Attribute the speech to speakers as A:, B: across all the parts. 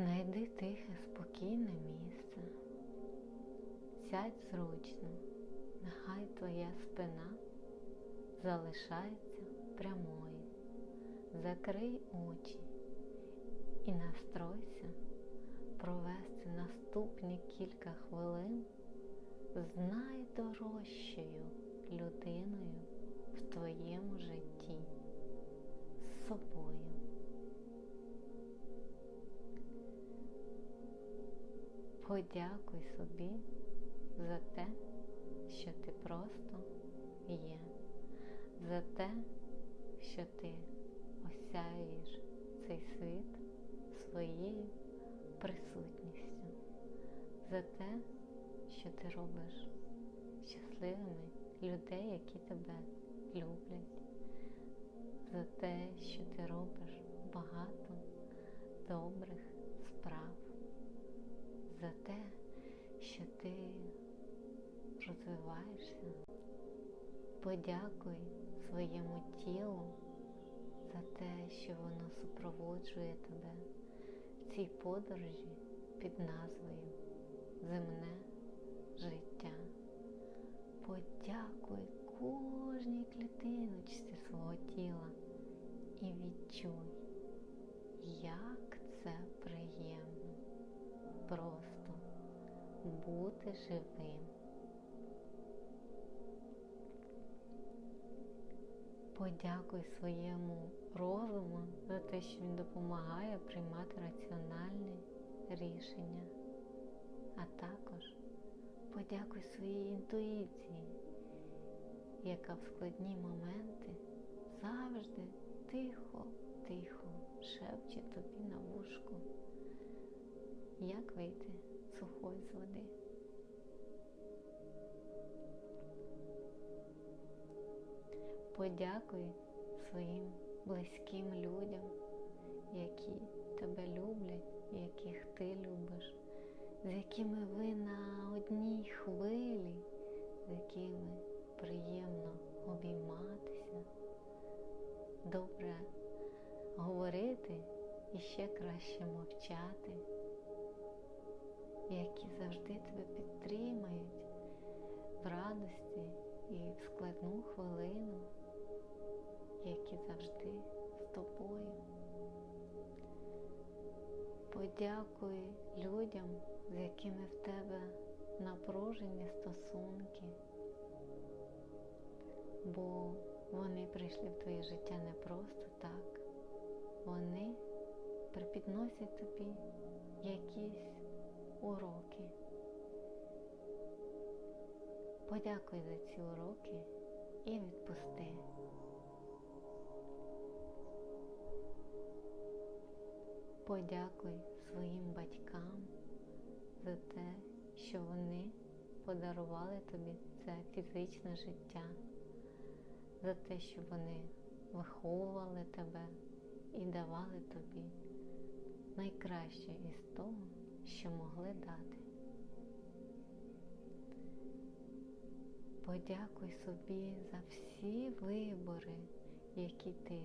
A: Знайди тихе, спокійне місце. Сядь зручно, нехай твоя спина залишається прямою. Закрий очі і настройся провести наступні кілька хвилин з найдорожчою Подякуй собі за те, що ти просто є, за те, що ти осяюєш цей світ своєю присутністю, за те, що ти робиш щасливими людей, які тебе люблять, за те, що ти робиш багато добрих справ, за те, що ти розвиваєшся. Подякуй своєму тілу за те, що воно супроводжує тебе в цій подорожі під назвою Земне життя. Подякуй кожній клітиночці свого тіла і відчуй, як це приємно просто бути живим. Подякуй своєму розуму за те, що він допомагає приймати раціональні рішення, а також подякуй своїй інтуїції, яка в складні моменти завжди тихо-тихо шепче тобі на вушку, як вийти сухой з води. Подякуй своїм близьким людям, які тебе люблять, яких ти любиш, з якими ви на одній хвилі, з якими приємно обійматися, добре говорити і ще краще мовчати, які завжди тебе підтримають в радості і в складну хвилину які завжди з тобою. Подякуй людям, з якими в тебе напружені стосунки, бо вони прийшли в твоє життя не просто так. Вони припідносять тобі якісь уроки. Подякуй за ці уроки і відпусти. Подякуй своїм батькам за те, що вони подарували тобі це фізичне життя, за те, що вони виховували тебе і давали тобі найкраще із того, що могли дати. Подякуй собі за всі вибори, які ти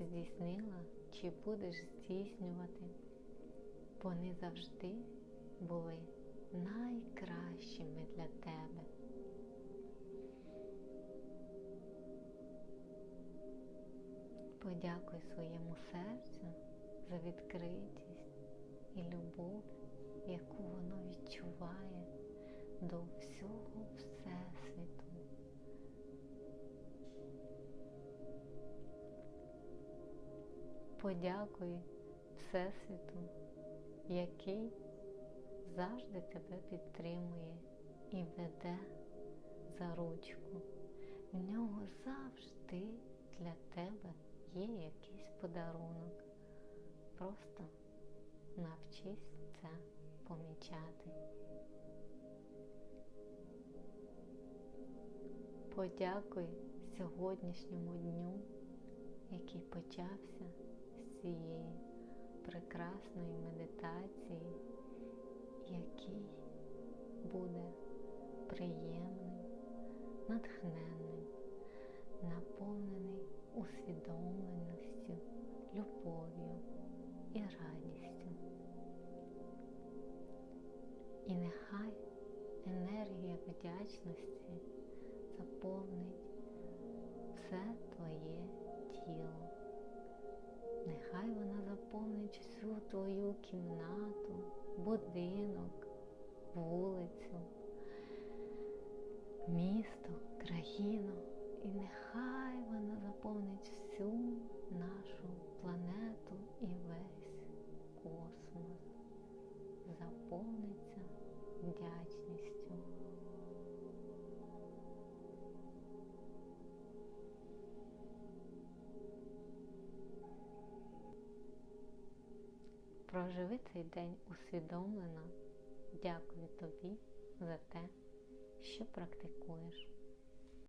A: здійснила чи будеш здійснювати. Вони завжди були найкращими для тебе. Подякуй своєму серцю за відкритість і любов, яку воно відчуває до всього Всесвіту. Подякуй Всесвіту, який завжди тебе підтримує і веде за ручку. В нього завжди для тебе є якийсь подарунок. Просто навчись це. Подякуй сьогоднішньому дню, який почався з цієї прекрасної медитації, який буде приємним, натхненним, наповнений усвідомленістю, вдячності заповнить все твоє тіло. Нехай вона заповнить всю твою кімнату, будинок, вулицю, місто, країну. І нехай вона заповнить всю нашу планету і весь космос. Заповниться вдячністю. Проживи цей день усвідомлено. Дякую тобі за те, що практикуєш.